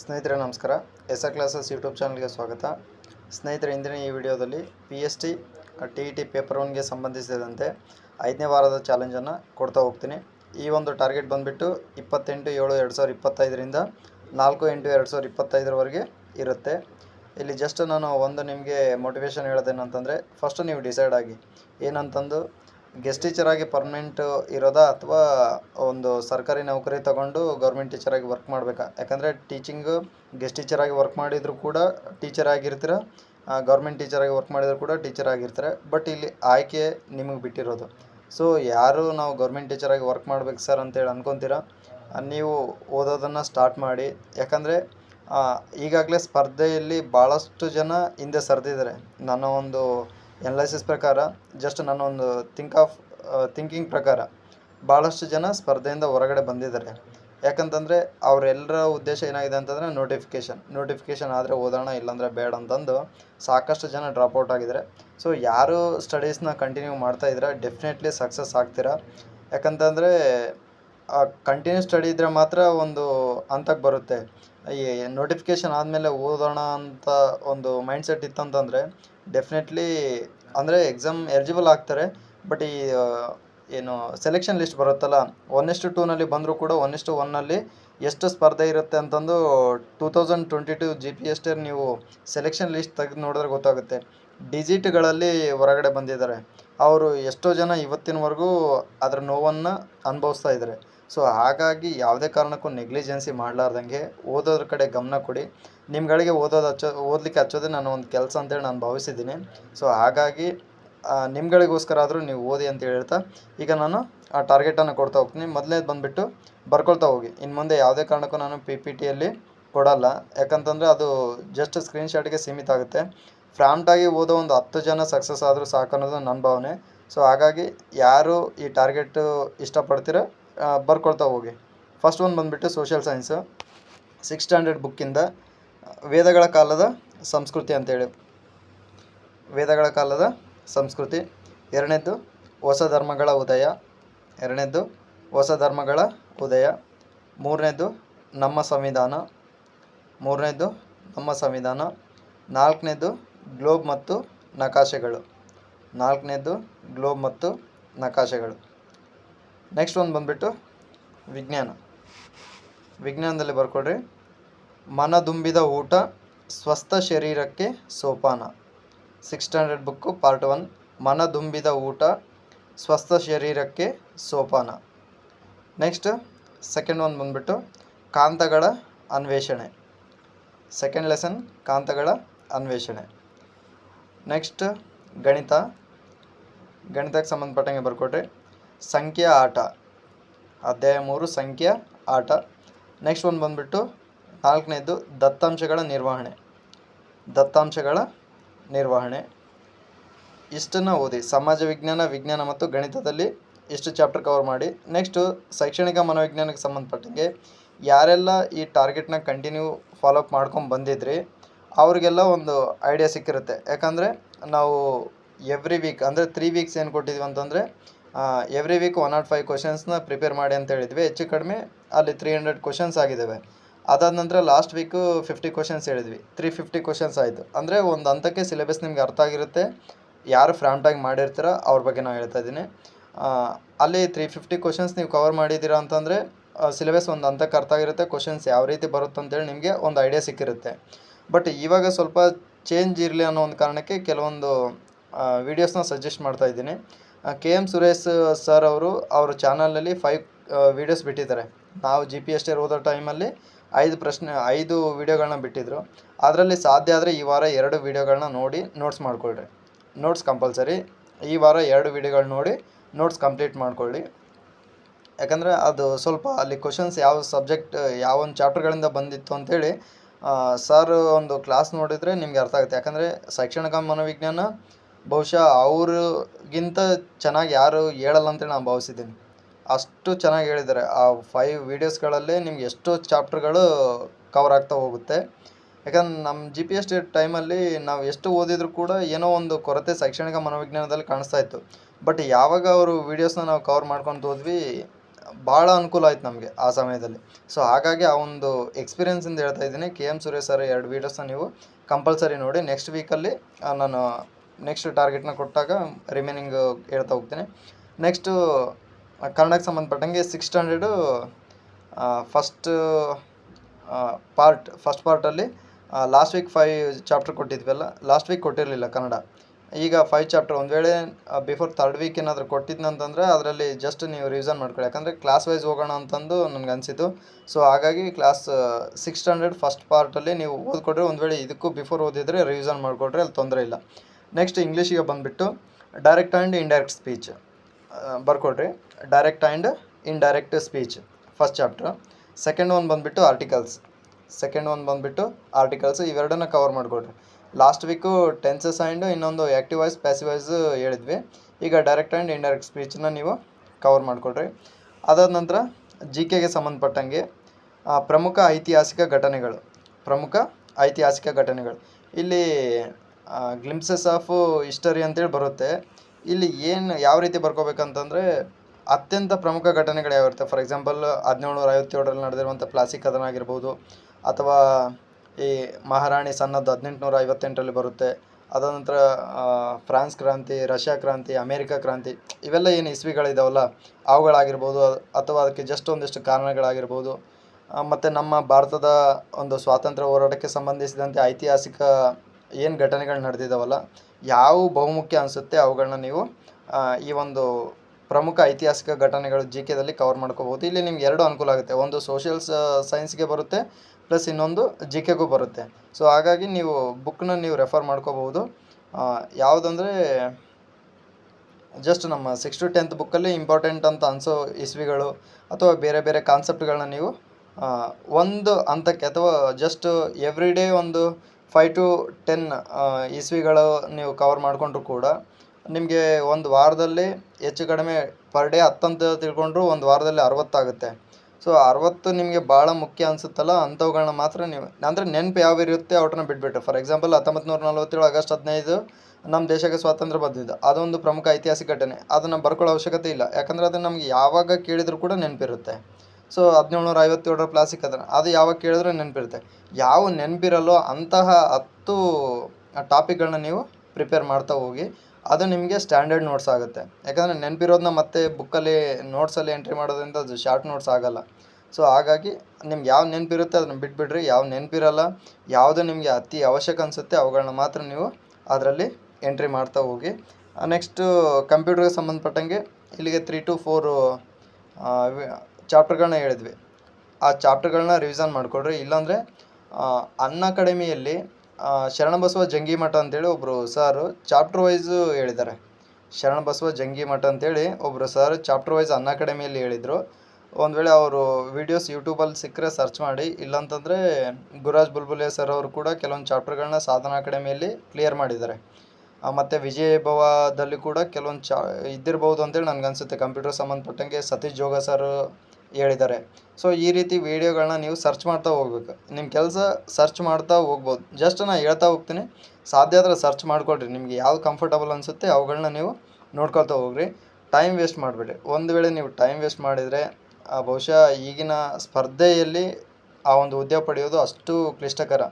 ಸ್ನೇಹಿತರೆ, ನಮಸ್ಕಾರ. S R classes YouTube ಚಾನಲ್ಗೆ ಸ್ವಾಗತ. ಸ್ನೇಹಿತರೆ, ಇಂದಿನ ಈ ವಿಡಿಯೋದಲ್ಲಿ P S T T E T paper ಒನ್ಗೆ ಸಂಬಂಧಿಸಿದಂತೆ ಐದನೇ ವಾರದ ಚಾಲೆಂಜನ್ನು ಕೊಡ್ತಾ ಹೋಗ್ತೀನಿ. ಈ ಒಂದು ಟಾರ್ಗೆಟ್ ಬಂದುಬಿಟ್ಟು ಇಪ್ಪತ್ತೆಂಟು ಏಳು ಎರಡು ಸಾವಿರದ ಇಪ್ಪತ್ತೈದರಿಂದ ನಾಲ್ಕು ಎಂಟು ಎರಡು ಸಾವಿರದ ಇಪ್ಪತ್ತೈದರವರೆಗೆ ಇರುತ್ತೆ. ಇಲ್ಲಿ ಜಸ್ಟ್ ನಾನು ಒಂದು ನಿಮಗೆ ಮೋಟಿವೇಶನ್ ಹೇಳೋದೇನಂತಂದರೆ ಫಸ್ಟ್ ನೀವು ಡಿಸೈಡ್ ಆಗಿ ಏನಂತಂದು ಗೆಸ್ಟ್ ಟೀಚರಾಗಿ ಪರ್ಮನೆಂಟ್ ಇರೋದಾ ಅಥವಾ ಒಂದು ಸರ್ಕಾರಿ ನೌಕರಿ ತಗೊಂಡು ಗೌರ್ಮೆಂಟ್ ಟೀಚರಾಗಿ ವರ್ಕ್ ಮಾಡಬೇಕಾ? ಯಾಕಂದರೆ ಟೀಚಿಂಗು ಗೆಸ್ಟ್ ಟೀಚರಾಗಿ ವರ್ಕ್ ಮಾಡಿದರೂ ಕೂಡ ಟೀಚರ್ ಆಗಿರ್ತೀರ ಗೌರ್ಮೆಂಟ್ ಟೀಚರಾಗಿ ವರ್ಕ್ ಮಾಡಿದ್ರು ಕೂಡ ಟೀಚರ್ ಆಗಿರ್ತಾರೆ. ಬಟ್ ಇಲ್ಲಿ ಆಯ್ಕೆ ನಿಮಗೆ ಬಿಟ್ಟಿರೋದು. ಸೊ ಯಾರು ನಾವು ಗೌರ್ಮೆಂಟ್ ಟೀಚರಾಗಿ ವರ್ಕ್ ಮಾಡ್ಬೇಕು ಸರ್ ಅಂತೇಳಿ ಅನ್ಕೊತೀರ? ನೀವು ಓದೋದನ್ನು ಸ್ಟಾರ್ಟ್ ಮಾಡಿ. ಯಾಕಂದರೆ ಈಗಾಗಲೇ ಸ್ಪರ್ಧೆಯಲ್ಲಿ ಭಾಳಷ್ಟು ಜನ ಹಿಂದೆ ಸರಿದಿದ್ದಾರೆ. ನನ್ನ ಒಂದು ಎನಾಲಿಸಿಸ್ ಪ್ರಕಾರ ಜಸ್ಟ್ ನನ್ನ ಒಂದು ಥಿಂಕ್ ಆಫ್ ಥಿಂಕಿಂಗ್ ಪ್ರಕಾರ ಭಾಳಷ್ಟು ಜನ ಸ್ಪರ್ಧೆಯಿಂದ ಹೊರಗಡೆ ಬಂದಿದ್ದಾರೆ. ಯಾಕಂತಂದರೆ ಅವರೆಲ್ಲರ ಉದ್ದೇಶ ಏನಾಗಿದೆ ಅಂತಂದರೆ ನೋಟಿಫಿಕೇಷನ್ ನೋಟಿಫಿಕೇಷನ್ ಆದರೆ ಓದೋಣ, ಇಲ್ಲಾಂದರೆ ಬೇಡ ಅಂತಂದು ಸಾಕಷ್ಟು ಜನ ಡ್ರಾಪ್ ಔಟ್ ಆಗಿದ್ದಾರೆ. ಸೊ ಯಾರು ಸ್ಟಡೀಸ್ನ ಕಂಟಿನ್ಯೂ ಮಾಡ್ತಾ ಇದ್ದೀರಾ ಡೆಫಿನೆಟ್ಲಿ ಸಕ್ಸಸ್ ಆಗ್ತೀರಾ? ಯಾಕಂತಂದರೆ ಕಂಟಿನ್ಯೂ ಸ್ಟಡಿ ಇದ್ದರೆ ಮಾತ್ರ ಒಂದು ಹಂತಕ್ಕೆ ಬರುತ್ತೆ. ಈ ನೋಟಿಫಿಕೇಷನ್ ಆದಮೇಲೆ ಓದೋಣ ಅಂತ ಒಂದು ಮೈಂಡ್ಸೆಟ್ ಇತ್ತಂತಂದರೆ ಡೆಫಿನೆಟ್ಲಿ ಅಂದರೆ ಎಕ್ಸಾಮ್ ಎಲಿಜಿಬಲ್ ಆಗ್ತಾರೆ ಬಟ್ ಈ ಏನು ಸೆಲೆಕ್ಷನ್ ಲಿಸ್ಟ್ ಬರುತ್ತಲ್ಲ ಒನ್ ಇಷ್ಟು ಟೂನಲ್ಲಿ ಬಂದರೂ ಕೂಡ ಒನ್ ಇಷ್ಟು ಒನ್ನಲ್ಲಿ ಎಷ್ಟು ಸ್ಪರ್ಧೆ ಇರುತ್ತೆ ಅಂತಂದು two thousand twenty two G P S T ನೀವು ಸೆಲೆಕ್ಷನ್ ಲಿಸ್ಟ್ ತೆಗೆದು ನೋಡಿದ್ರೆ ಗೊತ್ತಾಗುತ್ತೆ. ಡಿಜಿಟ್ಗಳಲ್ಲಿ ಹೊರಗಡೆ ಬಂದಿದ್ದಾರೆ. ಅವರು ಎಷ್ಟೋ ಜನ ಇವತ್ತಿನವರೆಗೂ ಅದರ ನೋವನ್ನು ಅನುಭವಿಸ್ತಾ ಇದ್ದಾರೆ. ಸೊ ಹಾಗಾಗಿ ಯಾವುದೇ ಕಾರಣಕ್ಕೂ ನೆಗ್ಲಿಜೆನ್ಸಿ ಮಾಡಲಾರ್ದಂಗೆ ಓದೋದ್ರ ಕಡೆ ಗಮನ ಕೊಡಿ. ನಿಮ್ಗಳಿಗೆ ಓದೋದು ಹಚ್ಚೋ, ಓದಲಿಕ್ಕೆ ಹಚ್ಚೋದೇ ನಾನು ಒಂದು ಕೆಲಸ ಅಂತೇಳಿ ನಾನು ಭಾವಿಸಿದ್ದೀನಿ. ಸೊ ಹಾಗಾಗಿ ನಿಮ್ಗಳಿಗೋಸ್ಕರ ಆದರೂ ನೀವು ಓದಿ ಅಂತ ಹೇಳ್ತಾ, ಈಗ ನಾನು ಆ ಟಾರ್ಗೆಟನ್ನು ಕೊಡ್ತಾ ಹೋಗ್ತೀನಿ. ಮೊದಲನೇದು ಬಂದುಬಿಟ್ಟು ಬರ್ಕೊಳ್ತಾ ಹೋಗಿ. ಇನ್ನು ಮುಂದೆ ಯಾವುದೇ ಕಾರಣಕ್ಕೂ ನಾನು ಪಿ ಪಿ ಟಿಯಲ್ಲಿ ಕೊಡಲ್ಲ. ಯಾಕಂತಂದರೆ ಅದು ಜಸ್ಟ್ ಸ್ಕ್ರೀನ್ಶಾಟ್ಗೆ ಸೀಮಿತ ಆಗುತ್ತೆ. ಫ್ರಾಂಟಾಗಿ ಓದೋ ಒಂದು ಹತ್ತು ಜನ ಸಕ್ಸಸ್ ಆದರೂ ಸಾಕು ಅನ್ನೋದು ನನ್ನ ಭಾವನೆ. ಸೊ ಹಾಗಾಗಿ ಯಾರು ಈ ಟಾರ್ಗೆಟು ಇಷ್ಟಪಡ್ತೀರೋ ಬರ್ಕೊಳ್ತಾ ಹೋಗಿ. ಫಸ್ಟ್ ಒಂದು ಬಂದುಬಿಟ್ಟು ಸೋಷಿಯಲ್ ಸೈನ್ಸ್ ಸಿಕ್ಸ್ ಸ್ಟ್ಯಾಂಡರ್ಡ್ ಬುಕ್ಕಿಂದ ವೇದಗಳ ಕಾಲದ ಸಂಸ್ಕೃತಿ ಅಂತೇಳಿ ವೇದಗಳ ಕಾಲದ ಸಂಸ್ಕೃತಿ. ಎರಡನೇದ್ದು, ಹೊಸ ಧರ್ಮಗಳ ಉದಯ. ಎರಡನೇದ್ದು, ಹೊಸ ಧರ್ಮಗಳ ಉದಯ. ಮೂರನೇದ್ದು, ನಮ್ಮ ಸಂವಿಧಾನ. ಮೂರನೇದ್ದು, ನಮ್ಮ ಸಂವಿಧಾನ. ನಾಲ್ಕನೇದು ಗ್ಲೋಬ್ ಮತ್ತು ನಕಾಶೆಗಳು. ನಾಲ್ಕನೇದು ಗ್ಲೋಬ್ ಮತ್ತು ನಕಾಶೆಗಳು. ನೆಕ್ಸ್ಟ್ ಒಂದು ಬಂದುಬಿಟ್ಟು ವಿಜ್ಞಾನ. ವಿಜ್ಞಾನದಲ್ಲಿ ಬರ್ಕೊಡ್ರಿ. ಮನದುಂಬಿದ ಊಟ, ಸ್ವಸ್ಥ ಶರೀರಕ್ಕೆ ಸೋಪಾನ. Six standard book part one ಮನದುಂಬಿದ ಊಟ, ಸ್ವಸ್ಥ ಶರೀರಕ್ಕೆ ಸೋಪಾನ. ನೆಕ್ಸ್ಟ್ ಸೆಕೆಂಡ್ ಒನ್ ಬಂದುಬಿಟ್ಟು ಕಾಂತಗಳ ಅನ್ವೇಷಣೆ. ಸೆಕೆಂಡ್ ಲೆಸನ್ ಕಾಂತಗಳ ಅನ್ವೇಷಣೆ. ನೆಕ್ಸ್ಟ್ ಗಣಿತ. ಗಣಿತಕ್ಕೆ ಸಂಬಂಧಪಟ್ಟಂಗೆ ಬರ್ಕೊಟ್ರಿ ಸಂಖ್ಯಾ ಆಟ. ಅಧ್ಯಾಯ ಮೂರು, ಸಂಖ್ಯೆ ಆಟ. ನೆಕ್ಸ್ಟ್ ಒಂದು ಬಂದುಬಿಟ್ಟು ನಾಲ್ಕನೇದು ದತ್ತಾಂಶಗಳ ನಿರ್ವಹಣೆ. ದತ್ತಾಂಶಗಳ ನಿರ್ವಹಣೆ. ಇಷ್ಟನ್ನು ಓದಿ, ಸಮಾಜ ವಿಜ್ಞಾನ ವಿಜ್ಞಾನ ಮತ್ತು ಗಣಿತದಲ್ಲಿ ಇಷ್ಟು ಚಾಪ್ಟರ್ ಕವರ್ ಮಾಡಿ. ನೆಕ್ಸ್ಟು ಶೈಕ್ಷಣಿಕ ಮನೋವಿಜ್ಞಾನಕ್ಕೆ ಸಂಬಂಧಪಟ್ಟಂಗೆ ಯಾರೆಲ್ಲ ಈ ಟಾರ್ಗೆಟ್ನ ಕಂಟಿನ್ಯೂ ಫಾಲೋಅಪ್ ಮಾಡ್ಕೊಂಡು ಬಂದಿದ್ರಿ, ಅವರಿಗೆಲ್ಲ ಒಂದು ಐಡಿಯಾ ಸಿಕ್ಕಿರುತ್ತೆ. ಯಾಕಂದರೆ ನಾವು ಎವ್ರಿ ವೀಕ್ ಅಂದರೆ ತ್ರೀ ವೀಕ್ಸ್ ಏನು ಕೊಟ್ಟಿದ್ವಿ ಅಂತಂದರೆ every week one not five ಕ್ವಶನ್ಸ್ನ prepare ಮಾಡಿ ಅಂತ ಹೇಳಿದ್ವಿ. ಹೆಚ್ಚು ಕಡಿಮೆ ಅಲ್ಲಿ ತ್ರೀ ಹಂಡ್ರೆಡ್ ಕ್ವಶನ್ಸ್ ಆಗಿದ್ದಾವೆ ಅದಾದ ನಂತರ ಲಾಸ್ಟ್ ವೀಕು ಫಿಫ್ಟಿ ಕ್ವಶನ್ಸ್ ಹೇಳಿದ್ವಿ. ತ್ರೀ ಫಿಫ್ಟಿ ಕ್ವಶನ್ಸ್ ಆಯಿತು. ಅಂದರೆ ಒಂದು ಹಂತಕ್ಕೆ ಸಿಲೆಬಸ್ ನಿಮ್ಗೆ ಅರ್ಥ ಆಗಿರುತ್ತೆ. ಯಾರು ಫ್ರಾಂಟಾಗಿ ಮಾಡಿರ್ತೀರ ಅವ್ರ ಬಗ್ಗೆ ನಾವು ಹೇಳ್ತಾ ಇದ್ದೀನಿ. ಅಲ್ಲಿ ತ್ರೀ ಫಿಫ್ಟಿ ಕ್ವಶನ್ಸ್ ನೀವು ಕವರ್ ಮಾಡಿದ್ದೀರಾ ಅಂತಂದರೆ ಸಿಲೆಬಸ್ ಒಂದು ಹಂತಕ್ಕೆ ಅರ್ಥ ಆಗಿರುತ್ತೆ. ಕ್ವಶನ್ಸ್ ಯಾವ ರೀತಿ ಬರುತ್ತೆ ಅಂತೇಳಿ ನಿಮಗೆ ಒಂದು ಐಡಿಯಾ ಸಿಕ್ಕಿರುತ್ತೆ. ಬಟ್ ಇವಾಗ ಸ್ವಲ್ಪ ಚೇಂಜ್ ಇರಲಿ ಅನ್ನೋ ಒಂದು ಕಾರಣಕ್ಕೆ ಕೆಲವೊಂದು ವೀಡಿಯೋಸ್ನ ಸಜೆಸ್ಟ್ ಮಾಡ್ತಾ ಇದ್ದೀನಿ. ಕೆ ಎಂ ಸುರೇಶ್ ಸರ್ ಅವರು ಅವ್ರ ಚಾನಲಲ್ಲಿ ಫೈವ್ ವೀಡಿಯೋಸ್ ಬಿಟ್ಟಿದ್ದಾರೆ. ನಾವು ಜಿ ಪಿ ಎಸ್ ಟಿ ಓದೋ ಟೈಮಲ್ಲಿ ಐದು ಪ್ರಶ್ನೆ, ಐದು ವೀಡಿಯೋಗಳನ್ನ ಬಿಟ್ಟಿದ್ರು. ಅದರಲ್ಲಿ ಸಾಧ್ಯ ಆದರೆ ಈ ವಾರ ಎರಡು ವೀಡಿಯೋಗಳನ್ನ ನೋಡಿ ನೋಟ್ಸ್ ಮಾಡ್ಕೊಳ್ರಿ. ನೋಟ್ಸ್ ಕಂಪಲ್ಸರಿ ಈ ವಾರ ಎರಡು ವೀಡಿಯೋಗಳು ನೋಡಿ ನೋಟ್ಸ್ ಕಂಪ್ಲೀಟ್ ಮಾಡ್ಕೊಳ್ಳಿ ಯಾಕಂದರೆ ಅದು ಸ್ವಲ್ಪ ಅಲ್ಲಿ ಕ್ವಶನ್ಸ್ ಯಾವ ಸಬ್ಜೆಕ್ಟ್ ಯಾವ ಒಂದು ಚಾಪ್ಟರ್ಗಳಿಂದ ಬಂದಿತ್ತು ಅಂಥೇಳಿ ಸರ್ ಒಂದು ಕ್ಲಾಸ್ ನೋಡಿದರೆ ನಿಮಗೆ ಅರ್ಥ ಆಗುತ್ತೆ. ಯಾಕಂದರೆ ಶೈಕ್ಷಣಿಕ ಮನೋವಿಜ್ಞಾನ ಬಹುಶಃ ಅವ್ರಿಗಿಂತ ಚೆನ್ನಾಗಿ ಯಾರು ಹೇಳಲ್ಲ ಅಂತೇಳಿ ನಾನು ಭಾವಿಸಿದ್ದೀನಿ. ಅಷ್ಟು ಚೆನ್ನಾಗಿ ಹೇಳಿದ್ದಾರೆ. ಆ ಫೈವ್ ವೀಡಿಯೋಸ್ಗಳಲ್ಲೇ ನಿಮ್ಗೆ ಎಷ್ಟೋ ಚಾಪ್ಟರ್ಗಳು ಕವರ್ ಆಗ್ತಾ ಹೋಗುತ್ತೆ. ಯಾಕಂದ್ರೆ ನಮ್ಮ ಜಿ ಪಿ ಎಸ್ ಟಿ ಟೈಮಲ್ಲಿ ನಾವು ಎಷ್ಟು ಓದಿದರೂ ಕೂಡ ಏನೋ ಒಂದು ಕೊರತೆ ಶೈಕ್ಷಣಿಕ ಮನೋವಿಜ್ಞಾನದಲ್ಲಿ ಕಾಣಿಸ್ತಾ ಇತ್ತು. ಬಟ್ ಯಾವಾಗ ಅವರು ವೀಡಿಯೋಸ್ನ ನಾವು ಕವರ್ ಮಾಡ್ಕೊಂಡು ಹೋದ್ವಿ, ಭಾಳ ಅನುಕೂಲ ಆಯ್ತು ನಮಗೆ ಆ ಸಮಯದಲ್ಲಿ. ಸೊ ಹಾಗಾಗಿ ಆ ಒಂದು ಎಕ್ಸ್ಪೀರಿಯನ್ಸಿಂದ ಹೇಳ್ತಾ ಇದ್ದೀನಿ. ಕೆ ಎಂ ಸುರೇಶ್ ಸರ್ ಎರಡು ವೀಡಿಯೋಸ್ನ ನೀವು ಕಂಪಲ್ಸರಿ ನೋಡಿ. ನೆಕ್ಸ್ಟ್ ವೀಕಲ್ಲಿ ನಾನು ನೆಕ್ಸ್ಟ್ ಟಾರ್ಗೆಟ್ನ ಕೊಟ್ಟಾಗ ರಿಮೈನಿಂಗ್ ಹೇಳ್ತಾ ಹೋಗ್ತೀನಿ. ನೆಕ್ಸ್ಟು ಕನ್ನಡಕ್ಕೆ ಸಂಬಂಧಪಟ್ಟಂಗೆ six standard first part first ಪಾರ್ಟಲ್ಲಿ last week five chapter ಕೊಟ್ಟಿದ್ವಲ್ಲ ಲಾಸ್ಟ್ ವೀಕ್ ಕೊಟ್ಟಿರಲಿಲ್ಲ ಕನ್ನಡ. ಈಗ ಫೈವ್ ಚಾಪ್ಟರ್ ಒಂದು ವೇಳೆ ಬಿಫೋರ್ ತರ್ಡ್ ವೀಕ್ ಏನಾದರೂ ಕೊಟ್ಟಿದ್ನಂತಂದರೆ ಅದರಲ್ಲಿ ಜಸ್ಟ್ ನೀವು ರಿವಿಸನ್ ಮಾಡ್ಕೊಳ್ಳಿ. ಯಾಕಂದರೆ ಕ್ಲಾಸ್ ವೈಸ್ ಹೋಗೋಣ ಅಂತಂದು ನನಗೆ ಅನಿಸಿತು. ಸೊ ಹಾಗಾಗಿ ಕ್ಲಾಸ್ ಸಿಕ್ಸ್ ಸ್ಟ್ಯಾಂಡರ್ಡ್ ಫಸ್ಟ್ ಪಾರ್ಟಲ್ಲಿ ನೀವು ಓದ್ಕೊಟ್ರೆ ಒಂದು ವೇಳೆ ಇದಕ್ಕೂ ಬಿಫೋರ್ ಓದಿದರೆ ರಿವಿಸನ್ ಮಾಡಿಕೊಟ್ರೆ ಅಲ್ಲಿ ತೊಂದರೆ ಇಲ್ಲ. ನೆಕ್ಸ್ಟ್ ಇಂಗ್ಲೀಷಿಗೆ ಬಂದುಬಿಟ್ಟು direct and indirect speech ಬರ್ಕೊಡ್ರಿ. Direct and indirect speech first chapter second one ಬಂದುಬಿಟ್ಟು ಆರ್ಟಿಕಲ್ಸ್ ಸೆಕೆಂಡ್ ಒನ್ ಬಂದುಬಿಟ್ಟು ಆರ್ಟಿಕಲ್ಸ್ ಇವೆರಡನ್ನ ಕವರ್ ಮಾಡಿಕೊಡ್ರಿ. ಲಾಸ್ಟ್ ವೀಕು ಟೆನ್ಸಸ್ ಆ್ಯಂಡ್ ಇನ್ನೊಂದು ಆ್ಯಕ್ಟಿವ್ ವಾಯ್ಸ್ ಪ್ಯಾಸಿವ್ ವಾಯ್ಸ್ ಹೇಳಿದ್ವಿ. ಈಗ ಡೈರೆಕ್ಟ್ ಆ್ಯಂಡ್ ಇಂಡೈರೆಕ್ಟ್ ಸ್ಪೀಚನ್ನ ನೀವು ಕವರ್ ಮಾಡಿಕೊಡ್ರಿ. ಅದಾದ ನಂತರ ಜಿ ಕೆಗೆ ಸಂಬಂಧಪಟ್ಟಂಗೆ ಪ್ರಮುಖ ಐತಿಹಾಸಿಕ ಘಟನೆಗಳು. ಪ್ರಮುಖ ಐತಿಹಾಸಿಕ ಘಟನೆಗಳು. ಇಲ್ಲಿ ಗ್ಲಿಮ್ಸಸ್ ಆಫ್ ಹಿಸ್ಟರಿ ಅಂತೇಳಿ ಬರುತ್ತೆ. ಇಲ್ಲಿ ಏನು ಯಾವ ರೀತಿ ಬರ್ಕೋಬೇಕಂತಂದರೆ ಅತ್ಯಂತ ಪ್ರಮುಖ ಘಟನೆಗಳು ಯಾವ ಇರುತ್ತೆ ಫಾರ್ ಎಕ್ಸಾಂಪಲ್ ಹದಿನೇಳು ನೂರ ಐವತ್ತೇಳರಲ್ಲಿ ನಡೆದಿರುವಂಥ ಪ್ಲಾಸಿ ಕದನ ಆಗಿರ್ಬೋದು, ಅಥವಾ ಈ ಮಹಾರಾಣಿ ಸನ್ನದ್ದು ಹದಿನೆಂಟುನೂರ ಐವತ್ತೆಂಟರಲ್ಲಿ ಬರುತ್ತೆ. ಅದಾದ ನಂತರ ಫ್ರಾನ್ಸ್ ಕ್ರಾಂತಿ, ರಷ್ಯಾ ಕ್ರಾಂತಿ, ಅಮೇರಿಕಾ ಕ್ರಾಂತಿ, ಇವೆಲ್ಲ ಏನು ಇಸ್ವಿಗಳಿದಾವಲ್ಲ, ಅವುಗಳಾಗಿರ್ಬೋದು ಅಥವಾ ಅದಕ್ಕೆ ಜಸ್ಟ್ ಒಂದಿಷ್ಟು ಕಾರಣಗಳಾಗಿರ್ಬೋದು. ಮತ್ತು ನಮ್ಮ ಭಾರತದ ಒಂದು ಸ್ವಾತಂತ್ರ್ಯ ಹೋರಾಟಕ್ಕೆ ಸಂಬಂಧಿಸಿದಂತೆ ಐತಿಹಾಸಿಕ ಏನು ಘಟನೆಗಳು ನಡೆದಿದ್ದಾವಲ್ಲ ಯಾವ ಬಹುಮುಖ್ಯ ಅನಿಸುತ್ತೆ ಅವುಗಳನ್ನ ನೀವು ಈ ಒಂದು ಪ್ರಮುಖ ಐತಿಹಾಸಿಕ ಘಟನೆಗಳು ಜಿ ಕೆದಲ್ಲಿ ಕವರ್ ಮಾಡ್ಕೋಬೋದು ಇಲ್ಲಿ ನಿಮ್ಗೆ ಎರಡು ಅನುಕೂಲ ಆಗುತ್ತೆ. ಒಂದು ಸೋಷಿಯಲ್ ಸೈನ್ಸ್ಗೆ ಬರುತ್ತೆ ಪ್ಲಸ್ ಇನ್ನೊಂದು ಜಿ ಕೆಗೂ ಬರುತ್ತೆ. ಸೊ ಹಾಗಾಗಿ ನೀವು ಬುಕ್ನ ನೀವು ರೆಫರ್ ಮಾಡ್ಕೋಬಹುದು. ಯಾವುದಂದ್ರೆ ಜಸ್ಟ್ ನಮ್ಮ ಸಿಕ್ಸ್ ಟು ಟೆಂತ್ ಬುಕ್ಕಲ್ಲಿ ಇಂಪಾರ್ಟೆಂಟ್ ಅಂತ ಅನಿಸೋ ಇಸ್ವಿಗಳು, ಅಥವಾ ಬೇರೆ ಬೇರೆ ಕಾನ್ಸೆಪ್ಟ್ಗಳನ್ನ ನೀವು ಒಂದು ಹಂತಕ್ಕೆ ಅಥವಾ ಜಸ್ಟ್ ಎವ್ರಿ ಡೇ ಒಂದು ಫೈವ್ ಟು ಟೆನ್ ಇಸ್ವಿಗಳು ನೀವು ಕವರ್ ಮಾಡಿಕೊಂಡ್ರು ಕೂಡ ನಿಮಗೆ ಒಂದು ವಾರದಲ್ಲಿ ಹೆಚ್ಚು ಕಡಿಮೆ ಪರ್ ಡೇ ಹತ್ತಂತ ತಿಳ್ಕೊಂಡ್ರು ಒಂದು ವಾರದಲ್ಲಿ ಅರವತ್ತಾಗುತ್ತೆ ಸೊ ಅರವತ್ತು ನಿಮಗೆ ಭಾಳ ಮುಖ್ಯ ಅನಿಸುತ್ತಲ್ಲ ಅಂಥವುಗಳನ್ನ ಮಾತ್ರ ನೀವು, ಅಂದರೆ ನೆನಪು ಯಾವ ಇರುತ್ತೆ ಅವ್ರನ್ನ ಬಿಟ್ಬಿಟ್ಟು ಫಾರ್ ಎಕ್ಸಾಂಪಲ್ ಹತ್ತೊಂಬತ್ತು ನೂರ ನಲ್ವತ್ತೇಳು ಆಗಸ್ಟ್ ಹದಿನೈದು ನಮ್ಮ ದೇಶಕ್ಕೆ ಸ್ವಾತಂತ್ರ್ಯ ಬಂದಿದ್ದು. ಅದೊಂದು ಪ್ರಮುಖ ಐತಿಹಾಸಿಕ ಘಟನೆ. ಅದನ್ನು ಬರ್ಕೊಳ್ಳೋ ಅವಶ್ಯಕತೆ ಇಲ್ಲ. ಯಾಕಂದರೆ ಅದು ನಮಗೆ ಯಾವಾಗ ಕೇಳಿದರೂ ಕೂಡ ನೆನಪಿರುತ್ತೆ. ಸೊ ಹದಿನೇಳ್ನೂರ ಐವತ್ತೇಳರ ಪ್ಲಾಸಿಕ್ ಅದನ್ನು. ಅದು ಯಾವಾಗ ಕೇಳಿದ್ರೆ ನೆನಪಿರುತ್ತೆ. ಯಾವ ನೆನಪಿರಲ್ಲೋ ಅಂತಹ ಹತ್ತು ಟಾಪಿಕ್ಗಳನ್ನ ನೀವು ಪ್ರಿಪೇರ್ ಮಾಡ್ತಾ ಹೋಗಿ, ಅದು ನಿಮಗೆ ಸ್ಟ್ಯಾಂಡರ್ಡ್ ನೋಟ್ಸ್ ಆಗುತ್ತೆ. ಯಾಕಂದರೆ ನೆನಪಿರೋದನ್ನ ಮತ್ತೆ ಬುಕ್ಕಲ್ಲಿ ನೋಟ್ಸಲ್ಲಿ ಎಂಟ್ರಿ ಮಾಡೋದ್ರಿಂದ ಅದು ಶಾರ್ಟ್ ನೋಟ್ಸ್ ಆಗೋಲ್ಲ. ಸೊ ಹಾಗಾಗಿ ನಿಮ್ಗೆ ಯಾವ ನೆನಪಿರುತ್ತೆ ಅದನ್ನು ಬಿಟ್ಬಿಡ್ರಿ. ಯಾವ ನೆನಪಿರಲ್ಲ, ಯಾವುದು ನಿಮಗೆ ಅತಿ ಅವಶ್ಯಕ ಅನಿಸುತ್ತೆ ಅವುಗಳನ್ನ ಮಾತ್ರ ನೀವು ಅದರಲ್ಲಿ ಎಂಟ್ರಿ ಮಾಡ್ತಾ ಹೋಗಿ. ನೆಕ್ಸ್ಟು ಕಂಪ್ಯೂಟರ್ಗೆ ಸಂಬಂಧಪಟ್ಟಂಗೆ ಇಲ್ಲಿಗೆ ತ್ರೀ ಟು ಫೋರು ಚಾಪ್ಟರ್ಗಳನ್ನ ಹೇಳಿದ್ವಿ. ಆ ಚಾಪ್ಟರ್ಗಳನ್ನ ರಿವಿಸನ್ ಮಾಡಿಕೊಡ್ರಿ. ಇಲ್ಲಾಂದರೆ ಅನ್ನ ಅಕಾಡೆಮಿಯಲ್ಲಿ ಶರಣಬಸವ ಜಂಗಿಮಠ ಅಂತೇಳಿ ಒಬ್ಬರು ಸಾರು ಚಾಪ್ಟರ್ ವೈಸು ಹೇಳಿದ್ದಾರೆ. ಶರಣಬಸವ ಜಂಗಿಮಠ ಅಂತೇಳಿ ಒಬ್ಬರು ಸರ್ ಚಾಪ್ಟರ್ ವೈಸ್ ಅನ್ನ ಅಕಾಡೆಮಿಯಲ್ಲಿ ಹೇಳಿದರು. ಒಂದು ವೇಳೆ ಅವರು ವೀಡಿಯೋಸ್ ಯೂಟ್ಯೂಬಲ್ಲಿ ಸಿಕ್ಕರೆ ಸರ್ಚ್ ಮಾಡಿ. ಇಲ್ಲಾಂತಂದರೆ ಗುರುರಾಜ್ ಬುಲ್ಬುಲೆ ಸರ್ ಅವರು ಕೂಡ ಕೆಲವೊಂದು ಚಾಪ್ಟರ್ಗಳನ್ನ ಸಾಧನಾ ಅಕಾಡೆಮಿಯಲ್ಲಿ ಕ್ಲಿಯರ್ ಮಾಡಿದ್ದಾರೆ. ಮತ್ತು ಮತ್ತು ವಿಜಯಭವದಲ್ಲಿ ಕೂಡ ಕೆಲವೊಂದು ಚಾ ಇದ್ದಿರ್ಬೋದು ಅಂತೇಳಿ ನನಗನ್ಸುತ್ತೆ. ಕಂಪ್ಯೂಟರ್ ಸಂಬಂಧಪಟ್ಟಂಗೆ ಸತೀಶ್ ಜೋಗ ಸರ್ ಹೇಳಿದ್ದಾರೆ. ಸೊ ಈ ರೀತಿ ವೀಡಿಯೋಗಳನ್ನ ನೀವು ಸರ್ಚ್ ಮಾಡ್ತಾ ಹೋಗ್ಬೇಕು. ನಿಮ್ಮ ಕೆಲಸ ಸರ್ಚ್ ಮಾಡ್ತಾ ಹೋಗ್ಬೋದು. ಜಸ್ಟ್ ನಾನು ಹೇಳ್ತಾ ಹೋಗ್ತೀನಿ. ಸಾಧ್ಯ ಆದರೆ ಸರ್ಚ್ ಮಾಡ್ಕೊಳ್ರಿ. ನಿಮಗೆ ಯಾವ್ದು ಕಂಫರ್ಟಬಲ್ ಅನಿಸುತ್ತೆ ಅವುಗಳನ್ನ ನೀವು ನೋಡ್ಕೊಳ್ತಾ ಹೋಗ್ರಿ. ಟೈಮ್ ವೇಸ್ಟ್ ಮಾಡಬೇಡಿ. ಒಂದು ವೇಳೆ ನೀವು ಟೈಮ್ ವೇಸ್ಟ್ ಮಾಡಿದರೆ ಬಹುಶಃ ಈಗಿನ ಸ್ಪರ್ಧೆಯಲ್ಲಿ ಆ ಒಂದು ಹುದ್ದೆ ಪಡೆಯೋದು ಅಷ್ಟು ಕ್ಲಿಷ್ಟಕರ.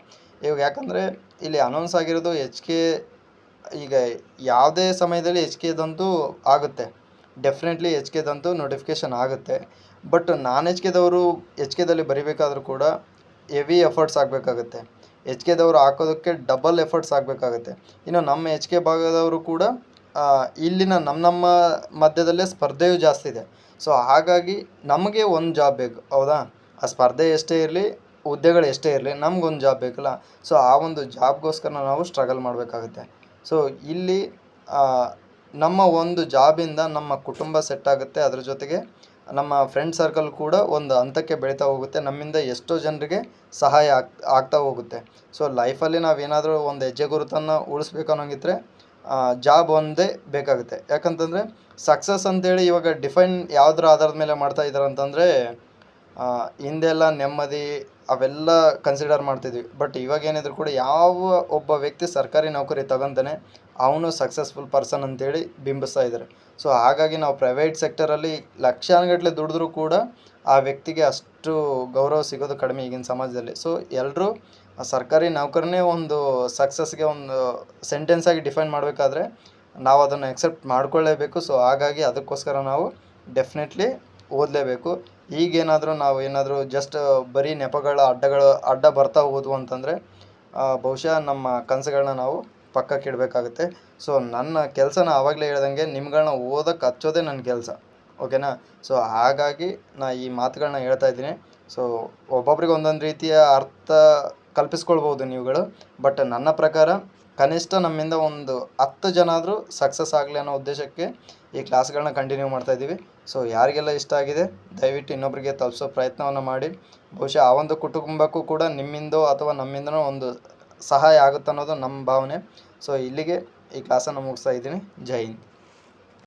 ಇವಾಗ ಯಾಕಂದರೆ ಇಲ್ಲಿ ಅನೌನ್ಸ್ ಆಗಿರೋದು ಎಚ್ ಕೆ ಈಗ ಯಾವುದೇ ಸಮಯದಲ್ಲಿ ಎಚ್ ಕೆದಂತೂ ಆಗುತ್ತೆ. ಡೆಫಿನೆಟ್ಲಿ ಎಚ್ ಕೆದಂತೂ ನೋಟಿಫಿಕೇಷನ್ ಆಗುತ್ತೆ. ಬಟ್ ನಾನ್ ಎಚ್ ಕೆದವರು ಎಚ್ ಕೆದಲ್ಲಿ ಬರಿಬೇಕಾದ್ರೂ ಕೂಡ ಹೆವಿ ಎಫರ್ಟ್ಸ್ ಆಗಬೇಕಾಗುತ್ತೆ. ಎಚ್ ಕೆದವರು ಹಾಕೋದಕ್ಕೆ ಡಬಲ್ ಎಫರ್ಟ್ಸ್ ಆಗಬೇಕಾಗುತ್ತೆ. ಇನ್ನು ನಮ್ಮ ಎಚ್ ಕೆ ಭಾಗದವರು ಕೂಡ ಇಲ್ಲಿನ ನಮ್ಮ ನಮ್ಮ ಮಧ್ಯದಲ್ಲೇ ಸ್ಪರ್ಧೆಯೂ ಜಾಸ್ತಿ ಇದೆ. ಸೊ ಹಾಗಾಗಿ ನಮಗೆ ಒಂದು ಜಾಬ್ ಬೇಕು, ಹೌದಾ? ಆ ಸ್ಪರ್ಧೆ ಎಷ್ಟೇ ಇರಲಿ, ಹುದ್ದೆಗಳು ಎಷ್ಟೇ ಇರಲಿ ನಮ್ಗೊಂದು ಜಾಬ್ ಬೇಕಲ್ಲ? ಸೊ ಆ ಒಂದು ಜಾಬ್ಗೋಸ್ಕರ ನಾವು ಸ್ಟ್ರಗಲ್ ಮಾಡಬೇಕಾಗುತ್ತೆ. ಸೊ ಇಲ್ಲಿ ನಮ್ಮ ಒಂದು ಜಾಬಿಂದ ನಮ್ಮ ಕುಟುಂಬ ಸೆಟ್ ಆಗುತ್ತೆ. ಅದ್ರ ಜೊತೆಗೆ ನಮ್ಮ ಫ್ರೆಂಡ್ ಸರ್ಕಲ್ ಕೂಡ ಒಂದು ಹಂತಕ್ಕೆ ಬೆಳೀತಾ ಹೋಗುತ್ತೆ. ನಮ್ಮಿಂದ ಎಷ್ಟೋ ಜನರಿಗೆ ಸಹಾಯ ಆಗ್, ಆಗ್ತಾ ಹೋಗುತ್ತೆ. ಸೊ ಲೈಫಲ್ಲಿ ನಾವೇನಾದರೂ ಒಂದು ಹೆಜ್ಜೆ ಗುರುತನ್ನು ಉಳಿಸ್ಬೇಕು ಅನ್ನೋಂಗಿದ್ರೆ ಜಾಬ್ ಒಂದೇ ಬೇಕಾಗುತ್ತೆ. ಯಾಕಂತಂದರೆ ಸಕ್ಸಸ್ ಅಂತೇಳಿ ಇವಾಗ ಡಿಫೈನ್ ಯಾವುದ್ರ ಆಧಾರದ ಮೇಲೆ ಮಾಡ್ತಾ ಇದ್ದಾರೆ ಅಂತಂದರೆ ಹಿಂದೆಲ್ಲ ನೆಮ್ಮದಿ ಅವೆಲ್ಲ ಕನ್ಸಿಡರ್ ಮಾಡ್ತಿದ್ವಿ. ಬಟ್ ಇವಾಗ ಏನಿದ್ರು ಕೂಡ ಯಾವ ಒಬ್ಬ ವ್ಯಕ್ತಿ ಸರ್ಕಾರಿ ನೌಕರಿ ತಗೊಂತಾನೆ ಅವನು ಸಕ್ಸಸ್ಫುಲ್ ಪರ್ಸನ್ ಅಂತೇಳಿ ಬಿಂಬಿಸ್ತಾ ಇದ್ದಾರೆ ಸೊ ಹಾಗಾಗಿ ನಾವು ಪ್ರೈವೇಟ್ ಸೆಕ್ಟರಲ್ಲಿ ಲಕ್ಷಾನುಗಟ್ಟಲೆ ದುಡಿದ್ರೂ ಕೂಡ ಆ ವ್ಯಕ್ತಿಗೆ ಅಷ್ಟು ಗೌರವ ಸಿಗೋದು ಕಡಿಮೆ ಈಗಿನ ಸಮಾಜದಲ್ಲಿ. ಸೊ ಎಲ್ಲರೂ ಸರ್ಕಾರಿ ನೌಕರನೇ ಒಂದು ಸಕ್ಸಸ್ಗೆ ಒಂದು ಸೆಂಟೆನ್ಸ್ ಆಗಿ ಡಿಫೈನ್ ಮಾಡಬೇಕಾದ್ರೆ ನಾವು ಅದನ್ನು ಎಕ್ಸೆಪ್ಟ್ ಮಾಡ್ಕೊಳ್ಳೇಬೇಕು. ಸೊ ಹಾಗಾಗಿ ಅದಕ್ಕೋಸ್ಕರ ನಾವು ಡೆಫಿನೆಟ್ಲಿ ಓದಲೇಬೇಕು. ಈಗೇನಾದರೂ ನಾವು ಏನಾದರೂ ಜಸ್ಟ್ ಬರೀ ನೆಪಗಳ ಅಡ್ಡಗಳು ಅಡ್ಡ ಬರ್ತಾ ಹೋದ್ವು ಅಂತಂದರೆ ಬಹುಶಃ ನಮ್ಮ ಕನಸುಗಳನ್ನ ನಾವು ಪಕ್ಕಕ್ಕೆ ಇಡಬೇಕಾಗುತ್ತೆ. ಸೊ ನನ್ನ ಕೆಲಸನ ಆವಾಗಲೇ ಹೇಳ್ದಂಗೆ ನಿಮ್ಗಳನ್ನ ಓದಕ್ಕೆ ಹಚ್ಚೋದೇ ನನ್ನ ಕೆಲಸ. ಓಕೆನಾ? ಸೊ ಹಾಗಾಗಿ ನಾ ಈ ಮಾತುಗಳನ್ನ ಹೇಳ್ತಾ ಇದ್ದೀನಿ. ಸೊ ಒಬ್ಬೊಬ್ರಿಗೆ ಒಂದೊಂದು ರೀತಿಯ ಅರ್ಥ ಕಲ್ಪಿಸ್ಕೊಳ್ಬೋದು ನೀವುಗಳು. ಬಟ್ ನನ್ನ ಪ್ರಕಾರ ಕನಿಷ್ಠ ನಮ್ಮಿಂದ ಒಂದು ಹತ್ತು ಜನ ಆದರೂ ಸಕ್ಸಸ್ ಆಗಲಿ ಅನ್ನೋ ಉದ್ದೇಶಕ್ಕೆ ಈ ಕ್ಲಾಸ್ಗಳನ್ನ ಕಂಟಿನ್ಯೂ ಮಾಡ್ತಾ ಇದ್ದೀವಿ. ಸೊ ಯಾರಿಗೆಲ್ಲ ಇಷ್ಟ ಆಗಿದೆ, ದಯವಿಟ್ಟು ಇನ್ನೊಬ್ಬರಿಗೆ ತಲುಪಿಸೋ ಪ್ರಯತ್ನವನ್ನು ಮಾಡಿ. ಬಹುಶಃ ಆ ಒಂದು ಕುಟುಂಬಕ್ಕೂ ಕೂಡ ನಿಮ್ಮಿಂದೋ ಅಥವಾ ನಮ್ಮಿಂದನೋ ಒಂದು ಸಹಾಯ ಆಗುತ್ತೆ ಅನ್ನೋದು ನಮ್ಮ ಭಾವನೆ. ಸೊ ಇಲ್ಲಿಗೆ ಈ ಕ್ಲಾಸನ್ನು ಮುಗಿಸ್ತಾ ಇದ್ದೀನಿ. ಜೈ ಹಿಂದ್.